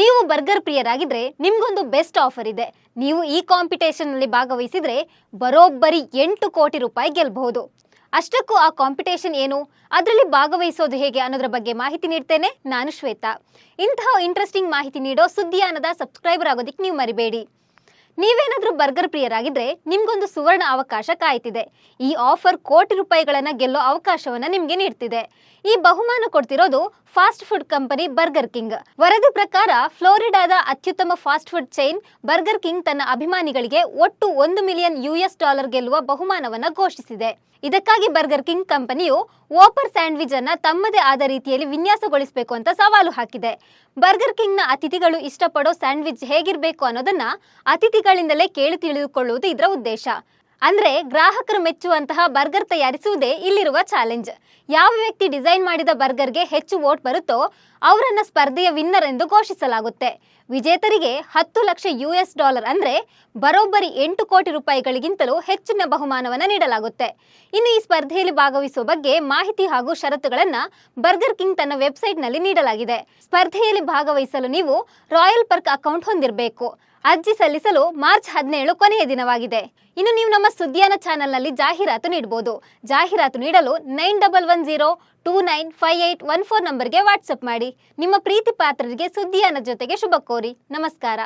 ನೀವು ಬರ್ಗರ್ ಪ್ರಿಯರಾಗಿದ್ರೆ ನಿಮ್ಗೊಂದು best offer ಇದೆ. ನೀವು ಈ ಕಾಂಪಿಟೇಷನ್ನಲ್ಲಿ ಭಾಗವಹಿಸಿದ್ರೆ ಬರೋಬ್ಬರಿ ಎಂಟು ಕೋಟಿ ರೂಪಾಯಿ ಗೆಲ್ಲಬಹುದು ಅಷ್ಟಕ್ಕೂ ಆ ಕಾಂಪಿಟೇಷನ್ ಏನು? ಅದರಲ್ಲಿ ಭಾಗವಹಿಸೋದು ಹೇಗೆ ಅನ್ನೋದ್ರ ಬಗ್ಗೆ ಮಾಹಿತಿ ನೀಡ್ತೇನೆ ನಾನು ಶ್ವೇತಾ. ಇಂತಹ ಇಂಟ್ರೆಸ್ಟಿಂಗ್ ಮಾಹಿತಿ ನೀಡೋ ಸುದ್ದಿಯಾನದ ಸಬ್ಸ್ಕ್ರೈಬರ್ ಆಗೋದಿಕ್ಕೆ ನೀವು ಮರಿಬೇಡಿ. ನೀವೇನಾದ್ರೂ ಬರ್ಗರ್ ಪ್ರಿಯರಾಗಿದ್ರೆ ನಿಮ್ಗೊಂದು ಸುವರ್ಣ ಅವಕಾಶ ಕಾಯ್ತಿದೆ. ಈ ಆಫರ್ ಕೋಟಿ ರೂಪಾಯಿಗಳನ್ನ ಗೆಲ್ಲೋ ಅವಕಾಶವನ್ನ ನಿಮ್ಗೆ ನೀಡ್ತಿದೆ. ಈ ಬಹುಮಾನ ಕೊಡ್ತಿರೋದು fast food company Burger King. ವರದಿ ಪ್ರಕಾರ ಫ್ಲೋರಿಡಾದ ಅತ್ಯುತ್ತಮ fast food chain Burger King ತನ್ನ ಅಭಿಮಾನಿಗಳಿಗೆ ಒಟ್ಟು ಒಂದು ಮಿಲಿಯನ್ ಯುಎಸ್ ಡಾಲರ್ ಗೆಲ್ಲುವ ಬಹುಮಾನವನ್ನ ಘೋಷಿಸಿದೆ. ಇದಕ್ಕಾಗಿ ಬರ್ಗರ್ ಕಿಂಗ್ ಕಂಪನಿಯು ಓಪರ್ ಸ್ಯಾಂಡ್ವಿಚ್ ಅನ್ನ ತಮ್ಮದೇ ಆದ ರೀತಿಯಲ್ಲಿ ವಿನ್ಯಾಸಗೊಳಿಸಬೇಕು ಅಂತ ಸವಾಲು ಹಾಕಿದೆ. ಬರ್ಗರ್ ಕಿಂಗ್ನ ಅತಿಥಿಗಳು ಇಷ್ಟಪಡೋ ಸ್ಯಾಂಡ್ವಿಚ್ ಹೇಗಿರಬೇಕು ಅನ್ನೋದನ್ನ ಅತಿಥಿಗಳಿಂದಲೇ ಕೇಳಿ ತಿಳಿದುಕೊಳ್ಳುವುದು ಇದರ ಉದ್ದೇಶ. ಅಂದ್ರೆ ಗ್ರಾಹಕರು ಮೆಚ್ಚುವಂತಹ ಬರ್ಗರ್ ತಯಾರಿಸುವುದೇ ಇಲ್ಲಿರುವ ಚಾಲೆಂಜ್. ಯಾವ ವ್ಯಕ್ತಿ ಡಿಸೈನ್ ಮಾಡಿದ ಬರ್ಗರ್ಗೆ ಹೆಚ್ಚು ವೋಟ್ ಬರುತ್ತೋ ಅವರನ್ನ ಸ್ಪರ್ಧೆಯ ವಿನ್ನರ್ ಎಂದು ಘೋಷಿಸಲಾಗುತ್ತೆ. ವಿಜೇತರಿಗೆ ಹತ್ತು ಲಕ್ಷ ಯು ಎಸ್ ಡಾಲರ್ ಅಂದ್ರೆ ಬರೋಬ್ಬರಿ ಎಂಟು ಕೋಟಿ ರೂಪಾಯಿಗಳಿಗಿಂತಲೂ ಹೆಚ್ಚಿನ ಬಹುಮಾನವನ್ನ ನೀಡಲಾಗುತ್ತೆ. ಇನ್ನು ಈ ಸ್ಪರ್ಧೆಯಲ್ಲಿ ಭಾಗವಹಿಸುವ ಬಗ್ಗೆ ಮಾಹಿತಿ ಹಾಗೂ ಷರತ್ತುಗಳನ್ನ ಬರ್ಗರ್ ಕಿಂಗ್ ತನ್ನ ವೆಬ್ಸೈಟ್ನಲ್ಲಿ ನೀಡಲಾಗಿದೆ. ಸ್ಪರ್ಧೆಯಲ್ಲಿ ಭಾಗವಹಿಸಲು ನೀವು ರಾಯಲ್ ಪರ್ಕ್ ಅಕೌಂಟ್ ಹೊಂದಿರಬೇಕು. ಅರ್ಜಿ ಸಲ್ಲಿಸಲು ಮಾರ್ಚ್ ಹದಿನೇಳು ಕೊನೆಯ ದಿನವಾಗಿದೆ. ಇನ್ನು ನೀವು ನಮ್ಮ ಸುದ್ದಿಯಾನ ಚಾನೆಲ್ನಲ್ಲಿ ಜಾಹೀರಾತು ನೀಡಬಹುದು ಜಾಹೀರಾತು ನೀಡಲು nine double one zero two nine five eight one four ನಂಬರ್ಗೆ ವಾಟ್ಸಪ್ ಮಾಡಿ. ನಿಮ್ಮ ಪ್ರೀತಿ ಪಾತ್ರರಿಗೆ ಸುದ್ದಿಯಾನ ಜೊತೆಗೆ ಶುಭ ಕೋರಿ. ನಮಸ್ಕಾರ.